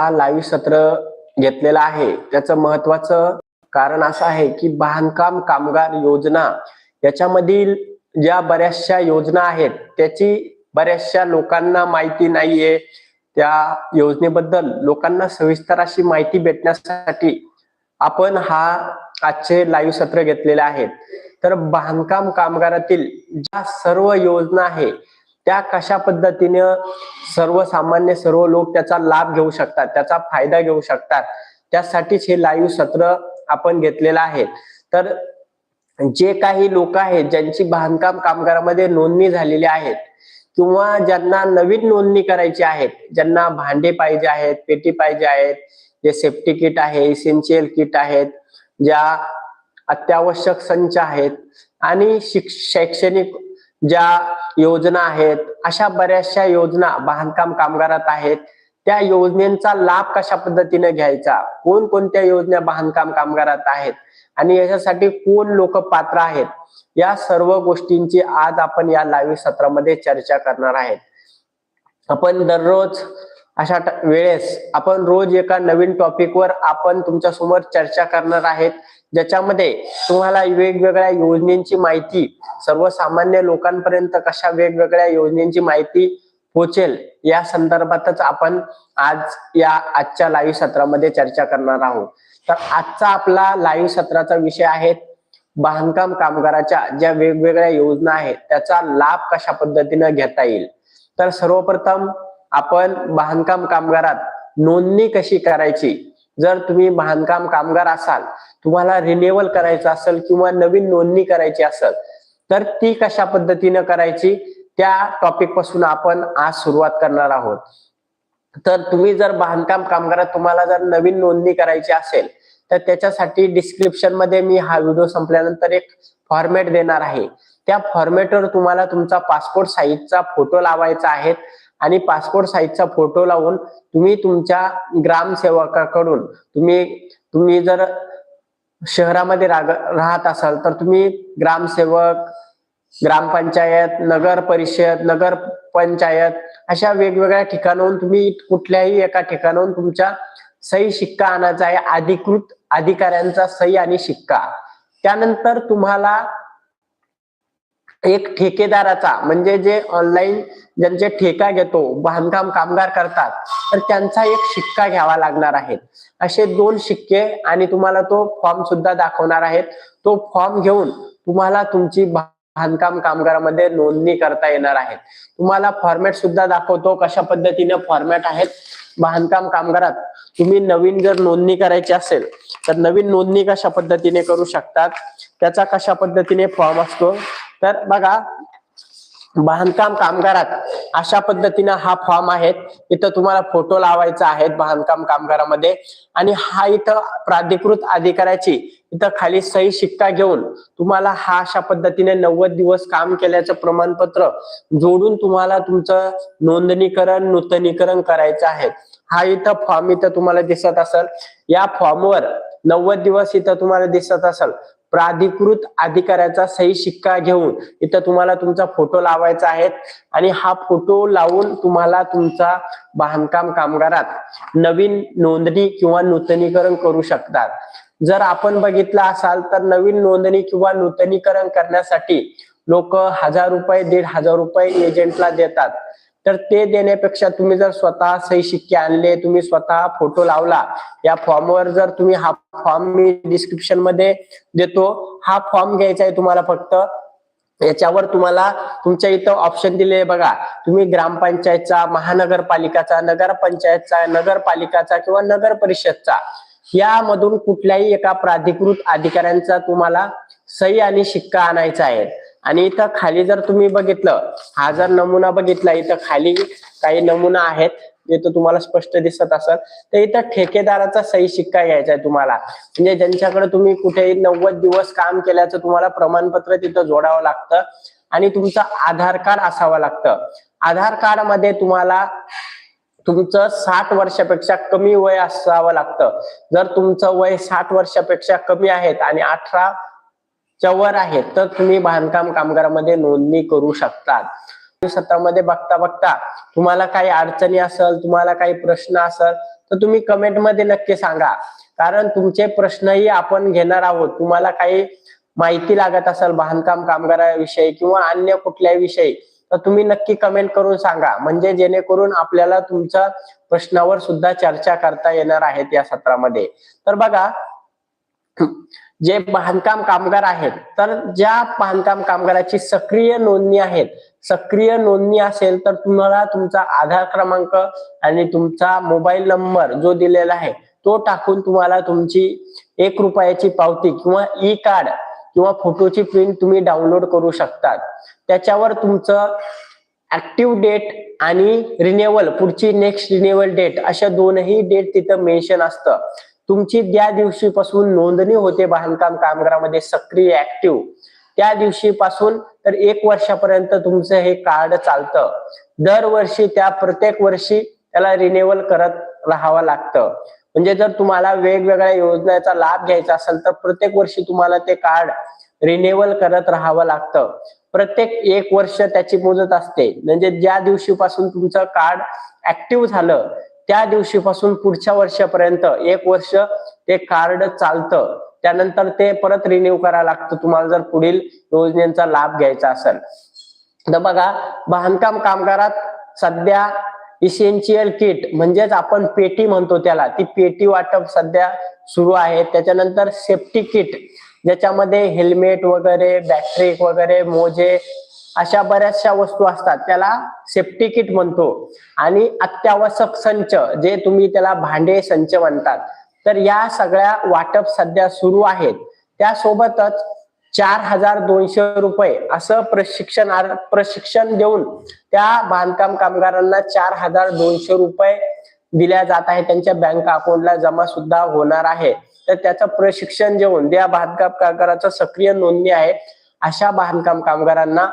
हा लाईव्ह सत्र घेतलेला आहे. त्याचं महत्वाचं कारण असं आहे की बांधकाम कामगार योजना याच्यामधील ज्या बऱ्याचशा योजना आहेत त्याची बऱ्याचशा लोकांना माहिती नाहीये. त्या योजनेबद्दल लोकांना सविस्तर अशी माहिती भेटण्यासाठी आपण हा आजचे लाईव्ह सत्र घेतलेले आहेत. तर बांधकाम कामगारातील ज्या सर्व योजना आहे त्या कशा पद्धतीनं सर्वसामान्य सर्व लोक त्याचा लाभ घेऊ शकतात त्याचा फायदा घेऊ शकतात त्यासाठीच हे लाईव्ह सत्र आपण घेतलेलं आहे. तर जे काही लोक आहेत ज्यांची बांधकाम कामगारामध्ये नोंदणी झालेली आहेत किंवा ज्यांना नवीन नोंदणी करायची आहेत ज्यांना भांडे पाहिजे आहेत पेटी पाहिजे आहेत जे सेफ्टी किट आहे इसेन्शियल किट आहेत ज्या अत्यावश्यक संच आहेत आणि शैक्षणिक ज्या योजना आहेत अशा बऱ्याचशा योजना बांधकाम कामगारात आहेत त्या योजनेचा लाभ कशा पद्धतीने घ्यायचा? कोण कोणत्या योजना बांधकाम कामगारात आहेत? आणि याच्यासाठी कोण लोक पात्र आहेत? या सर्व गोष्टींची आज आपण या लाईव्ह सत्रामध्ये चर्चा करणार आहेत. आपण दररोज अशा वेळेस आपण रोज एका नवीन टॉपिकवर आपण तुमच्यासमोर चर्चा करणार आहेत. ज्याच्यामध्ये तुम्हाला वेगवेगळ्या योजनेची माहिती सर्वसामान्य लोकांपर्यंत कशा वेगवेगळ्या योजनेची माहिती पोचेल या संदर्भातच आपण आज या आजच्या लाईव्ह सत्रामध्ये चर्चा करणार आहोत. तर आजचा आपला लाईव्ह सत्राचा विषय आहे बांधकाम कामगाराच्या ज्या वेगवेगळ्या योजना आहेत त्याचा लाभ कशा पद्धतीने घेता येईल? तर सर्वप्रथम आपण बांधकाम कामगारात नोंदणी कशी करायची? जर तुम्ही बांधकाम कामगार असाल तुम्हाला रिन्युअल करायचं असेल किंवा नवीन नोंदणी करायची असेल तर ती कशा पद्धतीने करायची? त्या टॉपिकपासून आपण आज सुरुवात करणार आहोत. तर तुम्ही जर बांधकाम कामगारात तुम्हाला जर नवीन नोंदणी करायची असेल तर त्याच्यासाठी डिस्क्रिप्शनमध्ये मी हा व्हिडिओ संपल्यानंतर एक फॉर्मॅट देणार आहे. त्या फॉर्मॅटवर तुम्हाला तुमचा पासपोर्ट साईजचा फोटो लावायचा आहे. आणि पासपोर्ट साईजचा फोटो लावून तुम्ही तुमच्या ग्रामसेवकाकडून तुम्ही तुम्ही जर शहरामध्ये राग- राहत असाल तर तुम्ही ग्रामसेवक ग्रामपंचायत नगर परिषद नगर पंचायत अशा वेगवेगळ्या ठिकाणाहून तुम्ही कुठल्याही एका ठिकाणाहून तुमच्या सही शिक्का आणायचा आहे. अधिकृत अधिकाऱ्यांचा सही आणि शिक्का. त्यानंतर तुम्हाला एक ठेकेदाराचा म्हणजे जे ऑनलाईन ज्यांचे ठेका घेतो बांधकाम कामगार करतात तर त्यांचा एक शिक्का घ्यावा लागणार आहे. असे दोन शिक्के आणि तुम्हाला तो फॉर्म सुद्धा दाखवणार आहेत. तो फॉर्म घेऊन तुम्हाला तुमची बांधकाम कामगारामध्ये नोंदणी करता येणार आहे. तुम्हाला फॉर्मॅट सुद्धा दाखवतो कशा पद्धतीने फॉर्मॅट आहेत. बांधकाम कामगारात तुम्ही नवीन जर नोंदणी करायची असेल तर नवीन नोंदणी कशा पद्धतीने करू शकतात? त्याचा कशा पद्धतीने फॉर्म असतो? तर बघा बांधकाम कामगारात अशा पद्धतीनं हा फॉर्म आहे इथं तुम्हाला फोटो लावायचा आहे बांधकाम कामगारामध्ये. आणि हा इथं प्राधिकृत अधिकाऱ्याची इथं खाली सही शिक्का घेऊन तुम्हाला हा अशा पद्धतीने नव्वद दिवस काम केल्याचं प्रमाणपत्र जोडून तुम्हाला तुमचं नोंदणीकरण नूतनीकरण करायचं आहे. हा इथं फॉर्म इथं तुम्हाला दिसत असेल. या फॉर्मवर नव्वद दिवस इथं तुम्हाला दिसत असेल. प्राधिकृत अधिकाऱ्याचा सही शिक्का घेऊन इथं तुम्हाला तुमचा फोटो लावायचा आहे आणि हा फोटो लावून तुम्हाला तुमचा बांधकाम कामगारात नवीन नोंदणी किंवा नूतनीकरण करू शकतात. जर आपण बघितलं असाल तर नवीन नोंदणी किंवा नूतनीकरण करण्यासाठी लोक हजार रुपये दीड हजार रुपये एजंटला देतात. तर ते देण्यापेक्षा तुम्ही जर स्वतः सही शिक्के आणले तुम्ही स्वतः फोटो लावला या फॉर्मवर जर तुम्ही हा फॉर्म मी डिस्क्रिप्शनमध्ये देतो हा फॉर्म घ्यायचा आहे तुम्हाला फक्त. याच्यावर तुम्हाला तुमच्या इथं ऑप्शन दिले बघा. तुम्ही ग्रामपंचायतचा महानगरपालिकाचा नगरपंचायतचा नगरपालिकाचा किंवा नगर परिषदचा यामधून कुठल्याही एका प्राधिकृत अधिकाऱ्यांचा तुम्हाला सही आणि शिक्का आणायचा आहे. आणि इथं खाली जर तुम्ही बघितलं हा जर नमुना बघितला इथं खाली काही नमुना आहेत इथं तुम्हाला स्पष्ट दिसत असेल तर इथं ठेकेदाराचा सही शिक्का घ्यायचा आहे तुम्हाला. म्हणजे ज्यांच्याकडे तुम्ही कुठेही नव्वद दिवस काम केल्याचं तुम्हाला प्रमाणपत्र तिथं जोडावं लागतं आणि तुमचं आधार कार्ड असावं लागतं. आधार कार्डमध्ये तुम्हाला तुमचं साठ वर्षापेक्षा कमी वय असावं लागतं. जर तुमचं वय साठ वर्षापेक्षा कमी आहेत आणि अठरा च्या वर आहेत तर तुम्ही बांधकाम कामगारामध्ये नोंदणी करू शकतात. सत्रामध्ये बघता बघता तुम्हाला काही अडचणी असेल तुम्हाला काही प्रश्न असेल तर तुम्ही कमेंटमध्ये नक्की सांगा. कारण तुमचे प्रश्नही आपण घेणार आहोत. तुम्हाला काही माहिती लागत असेल बांधकाम कामगाराविषयी किंवा अन्य कुठल्याही विषयी तर तुम्ही नक्की कमेंट करून सांगा. म्हणजे जेणेकरून आपल्याला तुमच्या प्रश्नावर सुद्धा चर्चा करता येणार आहेत या सत्रामध्ये. तर बघा जे बांधकाम कामगार आहेत तर ज्या बांधकाम कामगाराची सक्रिय नोंदणी आहेत सक्रिय नोंदणी असेल तर तुम्हाला तुमचा आधार क्रमांक आणि तुमचा मोबाईल नंबर जो दिलेला आहे तो टाकून तुम्हाला तुमची एक रुपयाची पावती किंवा ई कार्ड किंवा फोटोची प्रिंट तुम्ही डाउनलोड करू शकतात. त्याच्यावर तुमचं ऍक्टिव्ह डेट आणि रिन्युअल पुढची नेक्स्ट रिन्युअल डेट अशा दोनही डेट तिथं मेन्शन असतं. तुमची ज्या दिवशीपासून नोंदणी होते बांधकाम कामगारामध्ये सक्रिय ऍक्टिव्ह त्या दिवशीपासून तर एक वर्षापर्यंत तुमचं हे कार्ड चालतं. दरवर्षी त्या प्रत्येक वर्षी त्याला रिन्युअल करत राहावं लागतं. म्हणजे जर तुम्हाला वेगवेगळ्या योजनेचा लाभ घ्यायचा असेल तर प्रत्येक वर्षी तुम्हाला ते कार्ड रिन्युअल करत राहावं लागतं. प्रत्येक एक वर्ष त्याची मुदत असते. म्हणजे ज्या दिवशीपासून तुमचं कार्ड ऍक्टिव्ह झालं त्या दिवशीपासून पुढच्या वर्षापर्यंत एक वर्ष ते कार्ड चालतं. त्यानंतर ते परत रिन्यू करायला लागतं. तुम्हाला जर पुढील योजनेचा लाभ घ्यायचा असेल. तर बघा बांधकाम कामगारात सध्या इसेन्शियल किट म्हणजेच आपण पेटी म्हणतो त्याला. ती पेटी वाटप सध्या सुरू आहे. त्याच्यानंतर सेफ्टी किट ज्याच्यामध्ये हेल्मेट वगैरे बॅटरी वगैरे मोजे अशा बऱ्याचशा वस्तू असतात. त्याला सेफ्टी किट म्हणतो. आणि अत्यावश्यक संच जे तुम्ही त्याला भांडे संच म्हणतात. तर या सगळ्या वाटप सध्या सुरू आहेत. त्यासोबतच चार हजार दोनशे रुपये असं प्रशिक्षण प्रशिक्षण देऊन त्या बांधकाम कामगारांना चार हजार दोनशे रुपये दिल्या जात आहे त्यांच्या बँक अकाउंटला जमा सुद्धा होणार आहे. तर त्याचं प्रशिक्षण देऊन त्या बांधकाम कामगाराचं सक्रिय नोंदणी आहे अशा बांधकाम कामगारांना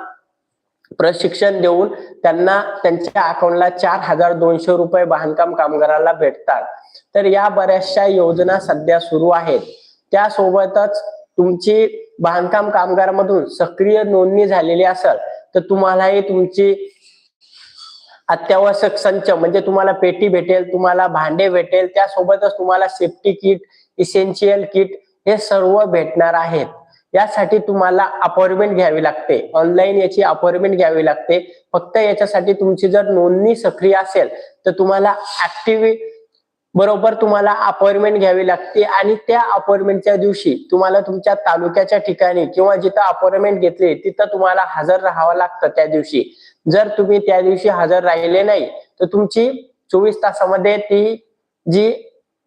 प्रशिक्षण देऊन त्यांना त्यांच्या अकाउंटला चार हजार दोनशे रुपये बांधकाम कामगाराला भेटतात. तर या बऱ्याचशा योजना सध्या सुरू आहेत. त्यासोबतच तुमची बांधकाम कामगारामधून सक्रिय नोंदणी झालेली असेल तर तुम्हालाही तुमची अत्यावश्यक संच म्हणजे तुम्हाला पेटी भेटेल तुम्हाला भांडे भेटेल त्यासोबतच तुम्हाला सेफ्टी किट इसेन्शियल किट हे सर्व भेटणार आहेत. यासाठी तुम्हाला अपॉइंटमेंट घ्यावी लागते. ऑनलाईन याची अपॉइंटमेंट घ्यावी लागते. फक्त याच्यासाठी तुमची जर नोंदणी सक्रिय असेल तर तुम्हाला ऍक्टिव्ह बरोबर तुम्हाला अपॉइंटमेंट घ्यावी लागते आणि त्या अपॉइंटमेंटच्या दिवशी तुम्हाला तुमच्या तालुक्याच्या ठिकाणी किंवा जिथं अपॉइंटमेंट घेतली तिथं तुम्हाला हजर राहावं लागतं त्या दिवशी. जर तुम्ही त्या दिवशी हजर राहिले नाही तर तुमची चोवीस तासामध्ये ती जी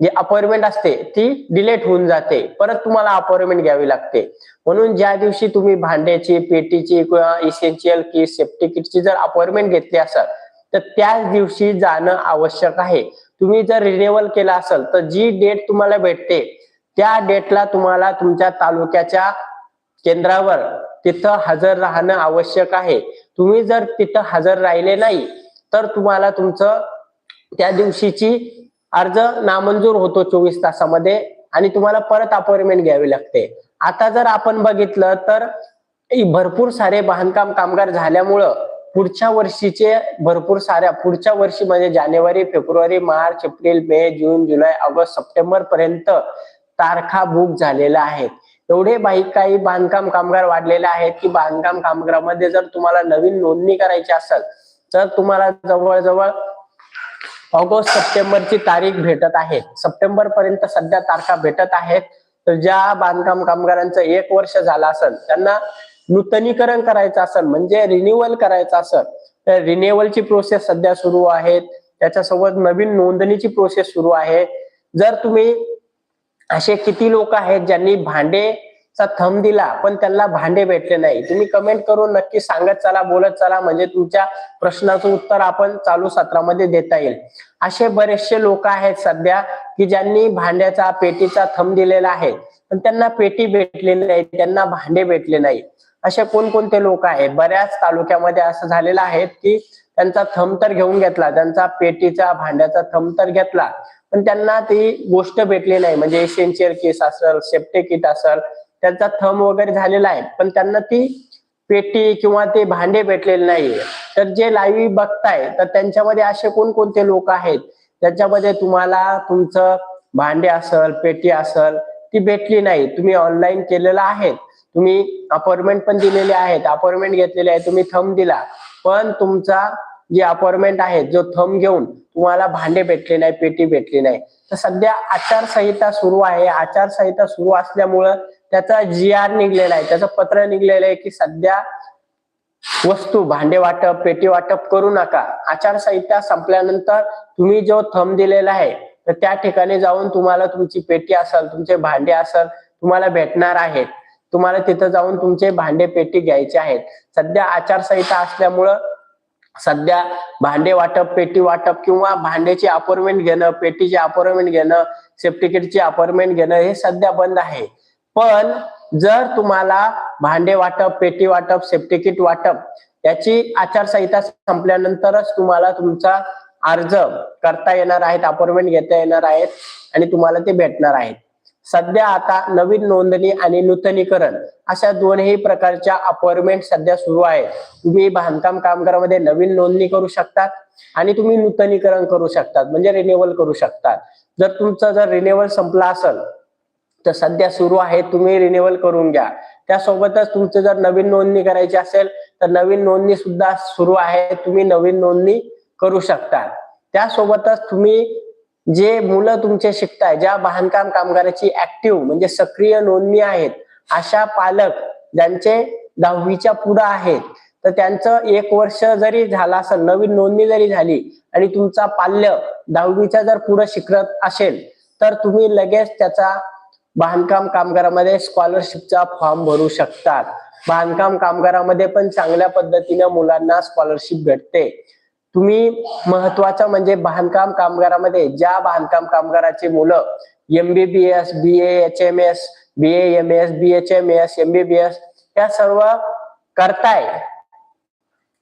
जी अपॉइंटमेंट असते ती डिलेट होऊन जाते. परत तुम्हाला अपॉइंटमेंट घ्यावी लागते. म्हणून ज्या दिवशी तुम्ही भांड्याची पेटीची किंवा इसेन्शियल किट सेफ्टी किटची जर अपॉइंटमेंट घेतली असेल तर त्याच दिवशी जाणं आवश्यक आहे. तुम्ही जर रिन्युअल केला असेल तर जी डेट तुम्हाला भेटते त्या डेटला तुम्हाला तुमच्या तालुक्याच्या केंद्रावर तिथं हजर राहणं आवश्यक आहे. तुम्ही जर तिथं हजर राहिले नाही तर तुम्हाला तुमचं त्या दिवशीची अर्ज नामंजूर होतो चोवीस तासामध्ये आणि तुम्हाला परत अपॉइंटमेंट घ्यावी लागते. आता जर आपण बघितलं तर भरपूर सारे बांधकाम कामगार झाल्यामुळं पुढच्या वर्षीचे भरपूर साऱ्या पुढच्या वर्षी म्हणजे जानेवारी फेब्रुवारी मार्च एप्रिल मे जून जुलै ऑगस्ट सप्टेंबर पर्यंत तारखा बुक झालेल्या आहेत. एवढे बाई काही बांधकाम कामगार वाढलेले आहेत की बांधकाम कामगारामध्ये जर तुम्हाला नवीन नोंदणी करायची असेल तर तुम्हाला जवळजवळ ऑगस्ट सप्टेंबरची तारीख भेटत आहे. सप्टेंबर पर्यंत सध्या तारखा भेटत आहेत. तर ज्या बांधकाम कामगारांचं एक वर्ष झालं असेल त्यांना नूतनीकरण करायचं असेल म्हणजे रिन्युअल करायचं असेल तर रिन्युअलची प्रोसेस सध्या सुरू आहे. त्याच्यासोबत नवीन नोंदणीची प्रोसेस सुरू आहे. जर तुम्ही असे किती लोक आहेत ज्यांनी भांडे चा थंब दिला पण त्यांना भांडे भेटले नाही. तुम्ही कमेंट करून नक्की सांगत चला बोलत चला म्हणजे तुमच्या प्रश्नाचं उत्तर आपण चालू सत्रामध्ये देता येईल. असे बरेचसे लोक आहेत सध्या की ज्यांनी भांड्याचा पेटीचा थंब दिलेला आहे. पण त्यांना पेटी भेटलेली नाही त्यांना भांडे भेटले नाही. असे कोणकोणते लोक आहेत? बऱ्याच तालुक्यामध्ये असं झालेलं आहे की त्यांचा थंब तर घेऊन घेतला त्यांचा पेटीचा भांड्याचा थंब तर घेतला पण त्यांना ती गोष्ट भेटली नाही. म्हणजे एशियनचेअर किस असेल सेफ्टी किट असेल त्यांचा थंब वगैरे झालेला आहे पण त्यांना ती पेटी किंवा ते भांडे भेटलेले नाहीये. तर जे लाईव्ह बघताय तर त्यांच्यामध्ये असे कोणकोणते लोक आहेत? त्याच्यामध्ये तुम्हाला तुमचं भांडे असल पेटी असल ती भेटली नाही. तुम्ही ऑनलाईन केलेलं आहे तुम्ही अपॉइंटमेंट पण दिलेली आहेत. अपॉइंटमेंट घेतलेले आहे तुम्ही थंब दिला. पण तुमचा जे अपॉइंटमेंट आहे जो थंब घेऊन तुम्हाला भांडे भेटले नाही पेटी भेटली नाही. तर सध्या आचारसंहिता सुरू आहे. आचारसंहिता सुरू असल्यामुळं त्याचा जी आर निघलेला आहे. त्याचं पत्र निघलेलं आहे की सध्या वस्तू भांडे वाटप पेटी वाटप करू नका. आचारसंहिता संपल्यानंतर तुम्ही जो थंब दिलेला आहे तर त्या ठिकाणी जाऊन तुम्हाला तुमची पेटी असेल तुमचे भांडे असेल तुम्हाला भेटणार आहेत. तुम्हाला तिथं जाऊन तुमचे भांडे पेटी घ्यायचे आहेत. सध्या आचारसंहिता असल्यामुळं सध्या भांडे वाटप पेटी वाटप किंवा भांड्याची अपॉइंटमेंट घेणं पेटीची अपॉइंटमेंट घेणं सेफ्टिकेटची अपॉइंटमेंट घेणं हे सध्या बंद आहे. पण जर तुम्हाला भांडे वाटप पेटी वाटप सेफ्टी किट वाटप याची आचारसंहिता संपल्यानंतरच तुम्हाला तुमचा अर्ज करता येणार आहेत अपॉइंटमेंट घेता येणार आहेत आणि तुम्हाला ते भेटणार आहेत. सध्या आता नवीन नोंदणी आणि नूतनीकरण अशा दोनही प्रकारच्या अपॉइंटमेंट सध्या सुरू आहे तुम्ही बांधकाम कामगारामध्ये नवीन नोंदणी करू शकतात आणि तुम्ही नूतनीकरण करू शकतात म्हणजे रिन्युअल करू शकतात. जर तुमचं जर रिन्युअल संपला असेल तर सध्या सुरू आहे तुम्ही रिन्युअल करून घ्या. त्यासोबतच तुमचं जर नवीन नोंदणी करायची असेल तर नवीन नोंदणी सुद्धा सुरू आहे तुम्ही नवीन नोंदणी करू शकता. त्यासोबतच तुम्ही जे मुलं तुमचे शिकताय ज्या बांधकाम कामगाराची ऍक्टिव्ह म्हणजे सक्रिय नोंदणी आहेत अशा पालक ज्यांचे दहावीच्या पुढं आहेत तर त्यांचं एक वर्ष जरी झालं असेल नवीन नोंदणी जरी झाली आणि तुमचा पाल्य दहावीच्या जर पुढं शिकत असेल तर तुम्ही लगेच त्याचा बांधकाम कामगारामध्ये स्कॉलरशिपचा फॉर्म भरू शकतात. बांधकाम कामगारामध्ये पण चांगल्या पद्धतीने मुलांना स्कॉलरशिप भेटते. तुम्ही महत्वाचं म्हणजे बांधकाम कामगारामध्ये ज्या बांधकाम कामगाराची मुलं MBBS B H M S B M S B H M S MBBS या सर्व करताय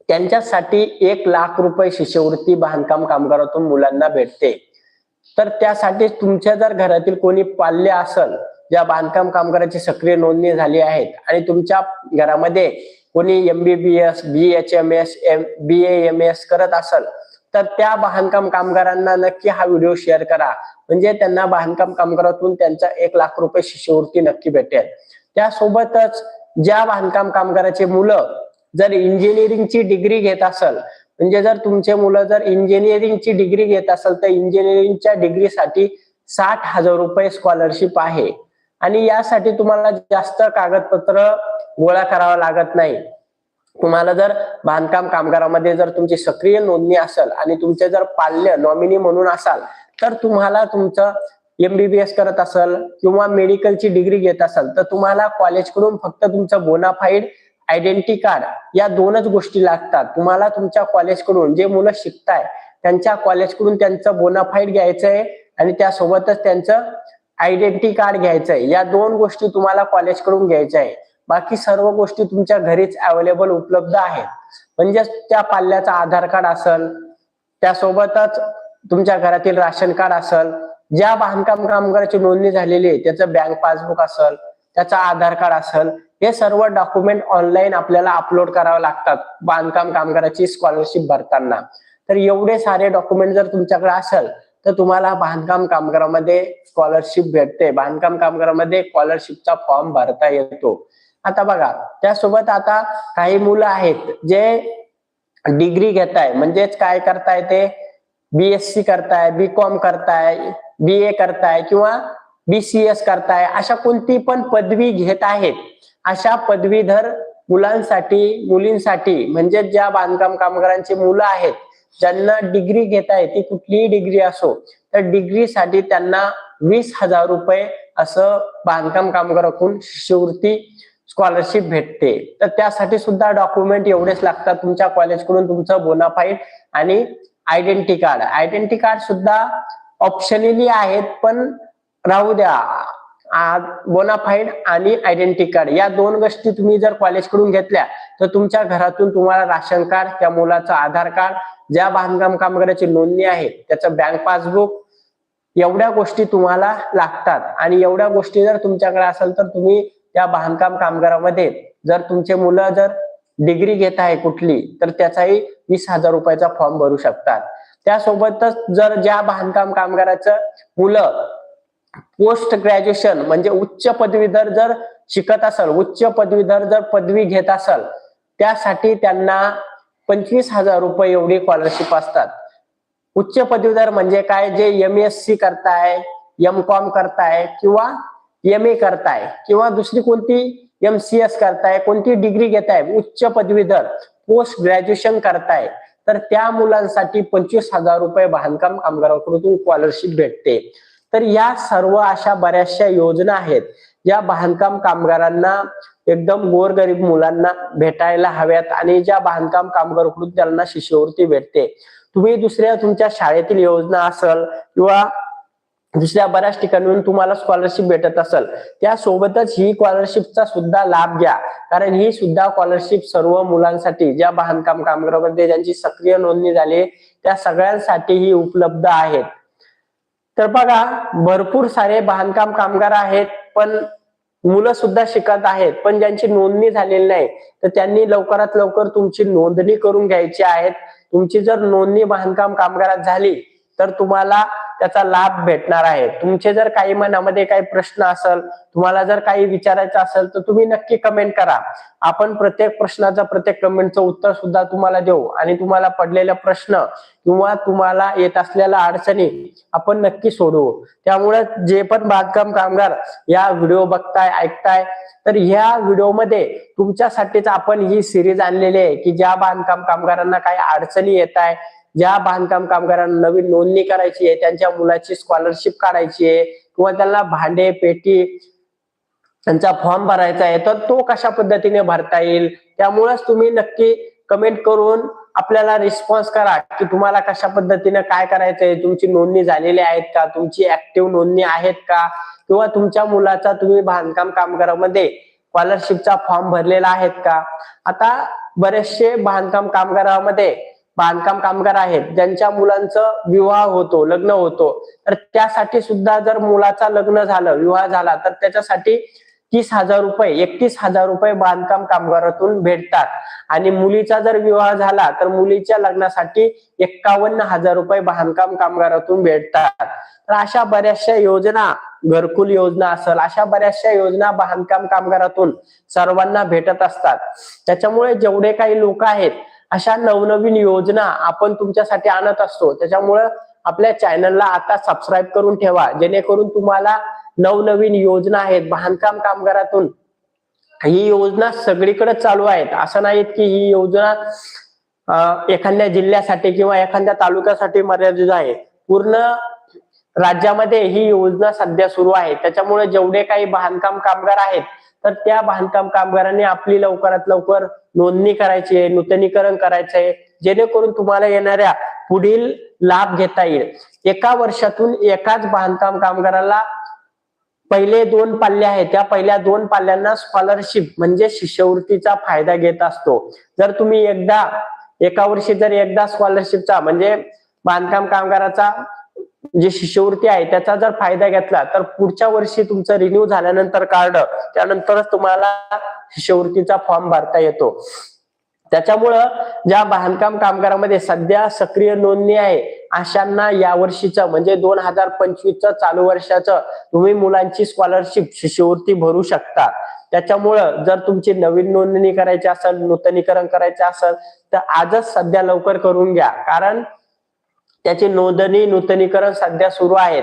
त्यांच्यासाठी एक लाख रुपये शिष्यवृत्ती बांधकाम कामगारातून मुलांना भेटते. तर त्यासाठी तुमच्या जर घरातील कोणी पाल्य असल ज्या बांधकाम कामगाराची सक्रिय नोंदणी झाली आहेत आणि तुमच्या घरामध्ये कोणी MBBS B H M S M B M S करत असल तर त्या बांधकाम कामगारांना नक्की हा व्हिडिओ शेअर करा. म्हणजे त्यांना बांधकाम कामगारातून त्यांचा एक लाख रुपये शिष्यवृत्ती नक्की भेटेल. त्यासोबतच ज्या बांधकाम कामगाराचे मुलं जर इंजिनिअरिंगची डिग्री घेत असल म्हणजे जर तुमचे मुलं जर इंजिनिअरिंगची डिग्री घेत असेल तर इंजिनिअरिंगच्या डिग्रीसाठी साठ हजार रुपये स्कॉलरशिप आहे. आणि यासाठी तुम्हाला जास्त कागदपत्र गोळा करावं लागत नाही. तुम्हाला जर बांधकाम कामगारामध्ये जर तुमची सक्रिय नोंदणी असेल आणि तुमचे जर पाल्य नॉमिनी म्हणून असाल तर तुम्हाला तुमचं एमबीबीएस करत असेल किंवा मेडिकलची डिग्री घेत असाल तर तुम्हाला कॉलेजकडून फक्त तुमचं बोनाफाईड आयडेंटिटी कार्ड या दोनच गोष्टी लागतात. तुम्हाला तुमच्या कॉलेजकडून जे मुलं शिकताय त्यांच्या कॉलेजकडून त्यांचं बोनाफाईड आहे आणि त्यासोबतच त्यांचं आयडेंटिटी कार्ड घ्यायचं आहे या दोन गोष्टी तुम्हाला कॉलेजकडून घ्यायच्या आहे बाकी सर्व गोष्टी तुमच्या घरीच अवेलेबल उपलब्ध आहेत. म्हणजे त्या पाल्याचा आधार कार्ड असेल त्यासोबतच तुमच्या घरातील राशन कार्ड असेल ज्या बांधकाम कामगाराची नोंदणी झालेली आहे त्याचं बँक पासबुक असेल त्याचा आधार कार्ड असेल हे सर्व डॉक्युमेंट ऑनलाईन आपल्याला अपलोड करावे लागतात. बांधकाम कामगाराची स्कॉलरशिप भरताना. तर एवढे सारे डॉक्युमेंट जर तुमच्याकडे असेल तर तुम्हाला बांधकाम कामगारामध्ये स्कॉलरशिप भेटते. बांधकाम कामगारामध्ये स्कॉलरशिपचा फॉर्म भरता येतो. आता बघा त्यासोबत आता काही मुलं आहेत जे डिग्री घेताय. म्हणजेच काय करताय ते? बीएससी करताय बी कॉम करताय बी ए करताय किंवा बीसीएस करताय अशा कोणती पण पदवी घेत आहेत. अशा पदवीधर मुलांसाठी मुलींसाठी म्हणजे ज्या बांधकाम कामगारांची मुलं आहेत ज्यांना डिग्री घेता येते कुठलीही डिग्री असो तर डिग्रीसाठी त्यांना वीस हजार रुपये असं बांधकाम कामगाराकडून शिष्यवृत्ती स्कॉलरशिप भेटते. तर त्यासाठी सुद्धा डॉक्युमेंट एवढेच लागतात तुमच्या कॉलेजकडून तुमचं बोनाफाईड आणि आयडेंटिटी कार्ड आयडेंटिटी कार्ड सुद्धा ऑप्शनली आहेत पण राहू द्या. बोनाफाईड आणि आयडेंटिटी कार्ड या दोन गोष्टी तुम्ही जर कॉलेजकडून घेतल्या तर तुमच्या घरातून तुम्हाला राशन कार्ड त्या मुलाचं आधार कार्ड ज्या बांधकाम कामगाराची नोंदणी आहे त्याचं बँक पासबुक एवढ्या गोष्टी तुम्हाला लागतात. आणि एवढ्या गोष्टी जर तुमच्याकडे असेल तर तुम्ही त्या बांधकाम कामगारामध्ये जर तुमचे मुलं जर डिग्री घेत आहे कुठली तर त्याचाही वीस हजार रुपयाचा फॉर्म भरू शकतात. त्यासोबतच जर ज्या बांधकाम कामगाराचं मुलं पोस्ट ग्रॅज्युएशन म्हणजे उच्च पदवीधर जर शिकत असेल उच्च पदवीधर जर पदवी घेत असेल त्यासाठी त्यांना पंचवीस हजार रुपये एवढी स्कॉलरशिप असतात. उच्च पदवीधर म्हणजे काय? जे एम एस सी करताय एम कॉम करताय किंवा एम ए करताय किंवा दुसरी कोणती एम सी एस करताय कोणती डिग्री घेताय उच्च पदवीधर पोस्ट ग्रॅज्युएशन करताय तर त्या मुलांसाठी पंचवीस हजार रुपये बांधकाम कामगारांकडून स्कॉलरशिप भेटते. तर या सर्व अशा बऱ्याचशा योजना आहेत ज्या बांधकाम कामगारांना एकदम गोरगरीब मुलांना भेटायला हव्यात आणि ज्या बांधकाम कामगारकडून त्यांना शिष्यवृत्ती भेटते. तुम्ही दुसऱ्या तुमच्या शाळेतील योजना असेल किंवा दुसऱ्या बऱ्याच ठिकाणून तुम्हाला स्कॉलरशिप भेटत असेल त्यासोबतच ही स्कॉलरशिपचा सुद्धा लाभ घ्या. कारण ही सुद्धा स्कॉलरशिप सर्व मुलांसाठी ज्या बांधकाम कामगारामध्ये ज्यांची सक्रिय नोंदणी झाली त्या सगळ्यांसाठी ही उपलब्ध आहेत. तर बघा भरपूर सारे बांधकाम कामगार आहेत पण मुलं सुद्धा शिकत आहेत पण ज्यांची नोंदणी झालेली नाही तर त्यांनी लवकरात लवकर तुमची नोंदणी करून घ्यायची आहेत. तुमची जर नोंदणी बांधकाम कामगारात झाली तर तुम्हाला त्याचा लाभ भेटणार आहे. तुमचे जर काही मनामध्ये काही प्रश्न असेल तुम्हाला जर काही विचारायचं असेल तर तुम्ही नक्की कमेंट करा. आपण प्रत्येक प्रश्नाचं प्रत्येक कमेंटचं उत्तर सुद्धा तुम्हाला देऊ. आणि तुम्हाला पडलेला प्रश्न किंवा तुम्हाला येत असलेल्या अडचणी आपण नक्की सोडवू. त्यामुळे जे पण बांधकाम कामगार या व्हिडिओ बघताय ऐकताय तर ह्या व्हिडिओमध्ये तुमच्यासाठीच आपण ही सिरीज आणलेली आहे की ज्या बांधकाम कामगारांना काही अडचणी येत आहे ज्या बांधकाम कामगारांना नवीन नोंदणी करायची आहे त्यांच्या मुलाची स्कॉलरशिप काढायची आहे किंवा त्यांना भांडे पेटी त्यांचा फॉर्म भरायचा आहे तर तो कशा पद्धतीने भरता येईल? त्यामुळेच तुम्ही नक्की कमेंट करून आपल्याला रिस्पॉन्स करा की तुम्हाला कशा पद्धतीने काय करायचंय तुमची नोंदणी झालेली आहेत का? तुमची ऍक्टिव्ह नोंदणी आहेत का? किंवा तुमच्या मुलाचा तुम्ही बांधकाम कामगारामध्ये स्कॉलरशिपचा फॉर्म भरलेला आहेत का? आता बरेचसे बांधकाम कामगारामध्ये बांधकाम कामगार आहेत ज्यांच्या मुलांचं विवाह होतो लग्न होतो तर त्यासाठी सुद्धा जर मुलाचा लग्न झालं विवाह झाला तर त्याच्यासाठी तीस हजार रुपये एकतीस हजार रुपये बांधकाम कामगारातून भेटतात. आणि मुलीचा जर विवाह झाला तर मुलीच्या लग्नासाठी एक्कावन्न हजार रुपये बांधकाम कामगारातून भेटतात. तर अशा बऱ्याचशा योजना घरकुल योजना असेल अशा बऱ्याचशा योजना बांधकाम कामगारातून सर्वांना भेटत असतात. त्याच्यामुळे जेवढे काही लोक आहेत अशा नवनवीन योजना आपण तुमच्यासाठी आणत असतो. त्याच्यामुळं आपल्या चॅनलला आता सबस्क्राईब करून ठेवा. जेणेकरून तुम्हाला नवनवीन योजना आहेत. बांधकाम कामगारातून ही योजना सगळीकडे चालू आहेत. असं नाहीत की ही योजना एखाद्या जिल्ह्यासाठी किंवा एखाद्या तालुक्यासाठी मर्यादित आहे. पूर्ण राज्यामध्ये ही योजना सध्या सुरू आहे. त्याच्यामुळे जेवढे काही बांधकाम कामगार आहेत तर त्या बांधकाम कामगारांनी आपली लवकरात लवकर नोंदणी करायची आहे नूतनीकरण करायचं आहे जेणेकरून तुम्हाला येणाऱ्या पुढील लाभ घेता येईल. एका वर्षातून एकाच बांधकाम कामगाराला पहिले दोन पाल्ले आहेत. त्या पहिल्या दोन पाल्यांना स्कॉलरशिप म्हणजे शिष्यवृत्तीचा फायदा घेत असतो. जर तुम्ही एकदा एका वर्षी जर एकदा स्कॉलरशिपचा म्हणजे बांधकाम कामगाराचा जी शिष्यवृत्ती आहे त्याचा जर फायदा घेतला तर पुढच्या वर्षी तुमचं रिन्यू झाल्यानंतर कार्ड त्यानंतरच तुम्हाला शिष्यवृत्तीचा फॉर्म भरता येतो. त्याच्यामुळं ज्या बांधकाम कामगारामध्ये सध्या सक्रिय नोंदणी आहे अशांना या वर्षीचं म्हणजे दोन हजार पंचवीसचं चालू वर्षाचं तुम्ही मुलांची स्कॉलरशिप शिष्यवृत्ती भरू शकता. त्याच्यामुळं जर तुमची नवीन नोंदणी करायची असेल नूतनीकरण करायचं असेल तर आजच सध्या लवकर करून घ्या. कारण त्याची नोंदणी नूतनीकरण सध्या सुरू आहेत.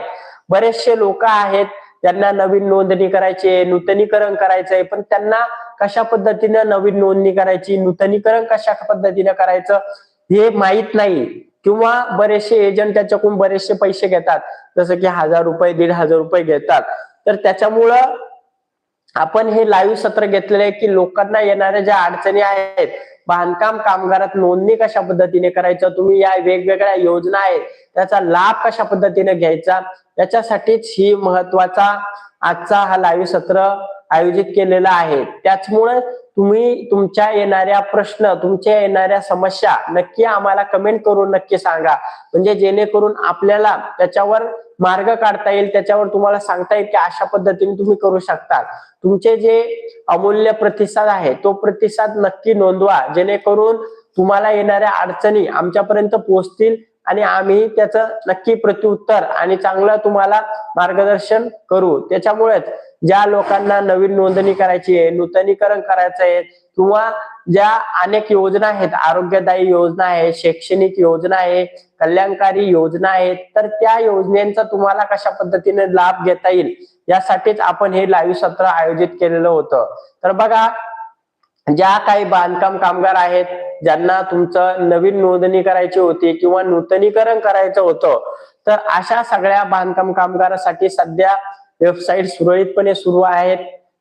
बरेचसे लोक आहेत त्यांना नवीन नोंदणी करायची आहे नूतनीकरण करायचंय पण त्यांना कशा पद्धतीनं नवीन नोंदणी करायची नूतनीकरण कशा पद्धतीनं करायचं हे माहीत नाही. किंवा बरेचसे एजंट त्याच्याकडून बरेचसे पैसे घेतात जसं की हजार रुपये दीड हजार रुपये घेतात. तर त्याच्यामुळं आपण हे लाईव्ह सत्र घेतलेलं आहे की लोकांना येणाऱ्या ज्या अडचणी आहेत बांधकाम कामगारात नोंदणी कशा पद्धतीने करायचं तुम्ही या वेगवेगळ्या योजना आहेत त्याचा लाभ कशा पद्धतीने घ्यायचा याच्यासाठीच ही महत्त्वाचा आजचा हा लाईव्ह सत्र आयोजित केलेला आहे. त्याचमुळे तुम्ही तुमच्या येणाऱ्या प्रश्न तुमच्या येणाऱ्या समस्या नक्की आम्हाला कमेंट करून नक्की सांगा. म्हणजे जेणेकरून आपल्याला त्याच्यावर मार्ग काढता येईल त्याच्यावर तुम्हाला सांगता येईल की अशा पद्धतीने तुम्ही करू शकता तुमचे जे अमूल्य प्रतिसाद आहे तो प्रतिसाद नक्की नोंदवा जेणेकरून तुम्हाला येणाऱ्या अडचणी आमच्यापर्यंत पोहोचतील आणि आम्ही त्याचं नक्की प्रत्युत्तर आणि चांगलं तुम्हाला मार्गदर्शन करू. त्याच्यामुळेच ज्या लोकांना नवीन नोंदणी करायची आहे नूतनीकरण करायचं आहे किंवा ज्या अनेक योजना आहेत आरोग्यदायी योजना आहे शैक्षणिक योजना आहे कल्याणकारी योजना आहेत तर त्या योजनेचा तुम्हाला कशा पद्धतीने लाभ घेता येईल? यासाठीच आपण हे लाईव्ह सत्र आयोजित केलेलं होतं. तर बघा ज्या काही बांधकाम कामगार आहेत ज्यांना तुमचं नवीन नोंदणी करायची होती किंवा नूतनीकरण करायचं होतं तर अशा सगळ्या बांधकाम कामगारासाठी सध्या वेबसाईट सुरळीतपणे सुरू आहेत.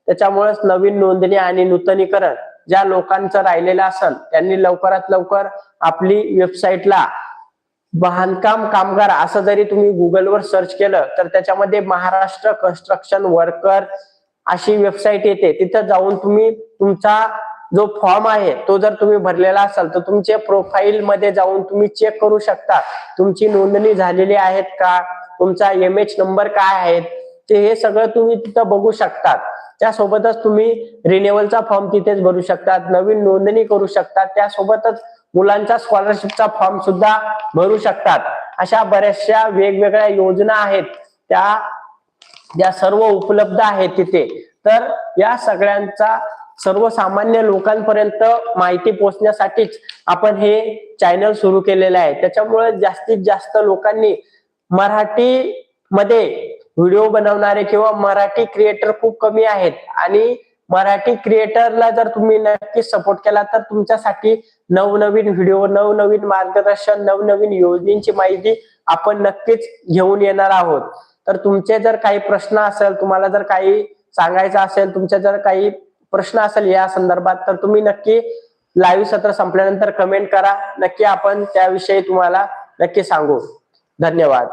त्याच्यामुळेच नवीन नोंदणी आणि नूतनीकरण ज्या लोकांचं राहिलेलं असेल त्यांनी लवकरात लवकर आपली वेबसाईटला बांधकाम कामगार असं जरी तुम्ही गुगलवर सर्च केलं तर त्याच्यामध्ये महाराष्ट्र कन्स्ट्रक्शन वर्कर अशी वेबसाईट येते. तिथं जाऊन तुम्ही तुमचा जो फॉर्म आहे तो जर तुम्ही भरलेला असाल तर तुमच्या प्रोफाईल मध्ये जाऊन तुम्ही चेक करू शकता. तुमची नोंदणी झालेली आहेत का? तुमचा एम एच नंबर काय आहेत? ते हे सगळं तुम्ही तिथं बघू शकतात. त्यासोबतच तुम्ही रिन्युअलचा फॉर्म तिथेच भरू शकतात. नवीन नोंदणी करू शकतात. त्यासोबतच मुलांचा स्कॉलरशिपचा फॉर्म सुद्धा भरू शकतात. अशा बऱ्याचशा वेगवेगळ्या योजना आहेत. त्या ज्या सर्व उपलब्ध आहेत तिथे. तर या सगळ्यांचा सर्वसामान्य लोकांपर्यंत माहिती पोहोचण्यासाठीच आपण हे चॅनल सुरू केलेलं आहे. त्याच्यामुळे जास्तीत जास्त लोकांनी मराठी मध्ये व्हिडिओ बनवणारे किंवा मराठी क्रिएटर खूप कमी आहेत. आणि मराठी क्रिएटरला जर तुम्ही नक्की सपोर्ट केला तर तुमच्यासाठी नवनवीन व्हिडिओ नवनवीन मार्गदर्शन नवनवीन योजनेची माहिती आपण नक्कीच घेऊन येणार आहोत. तर तुमचे जर काही प्रश्न असेल तुम्हाला जर काही सांगायचं असेल तुमचे जर काही प्रश्न असेल या संदर्भात तर तुम्ही नक्की लाईव्ह सत्र संपल्यानंतर कमेंट करा. नक्की आपण त्याविषयी तुम्हाला नक्की सांगू. धन्यवाद.